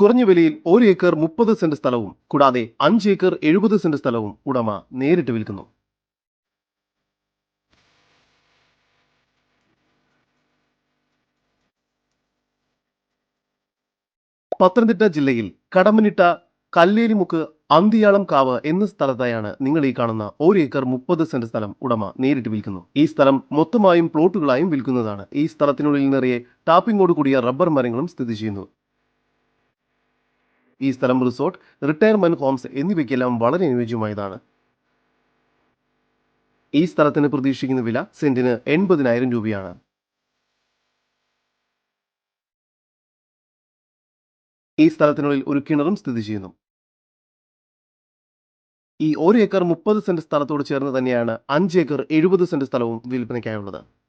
കുറഞ്ഞ വിലയിൽ ഒരു ഏക്കർ മുപ്പത് സെന്റ് സ്ഥലവും കൂടാതെ അഞ്ച് ഏക്കർ എഴുപത് സെന്റ് സ്ഥലവും ഉടമ നേരിട്ട് വിൽക്കുന്നു. പത്തനംതിട്ട ജില്ലയിൽ കടമനിട്ട കല്ലേലിമുക്ക് അന്തിയാളം കാവ് എന്ന സ്ഥലത്തായാണ് നിങ്ങൾ ഈ കാണുന്ന ഒരു ഏക്കർ മുപ്പത് സെന്റ് സ്ഥലം ഉടമ നേരിട്ട് വിൽക്കുന്നു. ഈ സ്ഥലം മൊത്തമായും പ്ലോട്ടുകളായും വിൽക്കുന്നതാണ്. ഈ സ്ഥലത്തിനുള്ളിൽ നിറയെ ടാപ്പിങ്ങോട് കൂടിയ റബ്ബർ മരങ്ങളും സ്ഥിതി ചെയ്യുന്നു. ഈ സ്ഥലം റിസോർട്ട് റിട്ടയർമെന്റ് ഹോംസ് എന്നിവയ്ക്കെല്ലാം വളരെ അനുയോജ്യമായതാണ്. ഈ സ്ഥലത്തിന് പ്രതീക്ഷിക്കുന്ന വില സെന്റിന് എൺപതിനായിരം രൂപയാണ്. ഈ സ്ഥലത്തിനുള്ളിൽ ഒരു കിണറും സ്ഥിതി ചെയ്യുന്നു. ഈ ഒരു ഏക്കർ മുപ്പത് സെന്റ് സ്ഥലത്തോട് ചേർന്ന് തന്നെയാണ് അഞ്ച് ഏക്കർ എഴുപത് സെന്റ് സ്ഥലവും വിൽപ്പനയ്ക്കായുള്ളത്.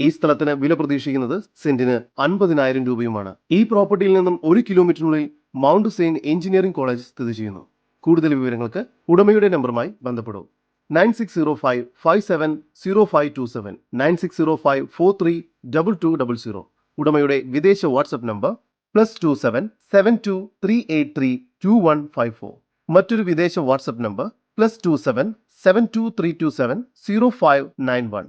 ഈ സ്ഥലത്തിന് വില പ്രതീക്ഷിക്കുന്നത് സെന്റിന് അൻപതിനായിരം രൂപയുമാണ്. ഈ പ്രോപ്പർട്ടിയിൽ നിന്നും ഒരു കിലോമീറ്ററിനുള്ളിൽ മൗണ്ട് സെയിൻ എഞ്ചിനീയറിംഗ് കോളേജ് സ്ഥിതി ചെയ്യുന്നു. കൂടുതൽ വിവരങ്ങൾക്ക് ഉടമയുടെ നമ്പറുമായി ബന്ധപ്പെടും. Nine six zero five five seven zero five two seven. Nine six zero five four three double two double zero. ഉടമയുടെ വിദേശ WhatsApp number plus two seven seven two three eight three two one five four. മറ്റൊരു വിദേശ WhatsApp number plus two seven seven two three two seven zero five nine one.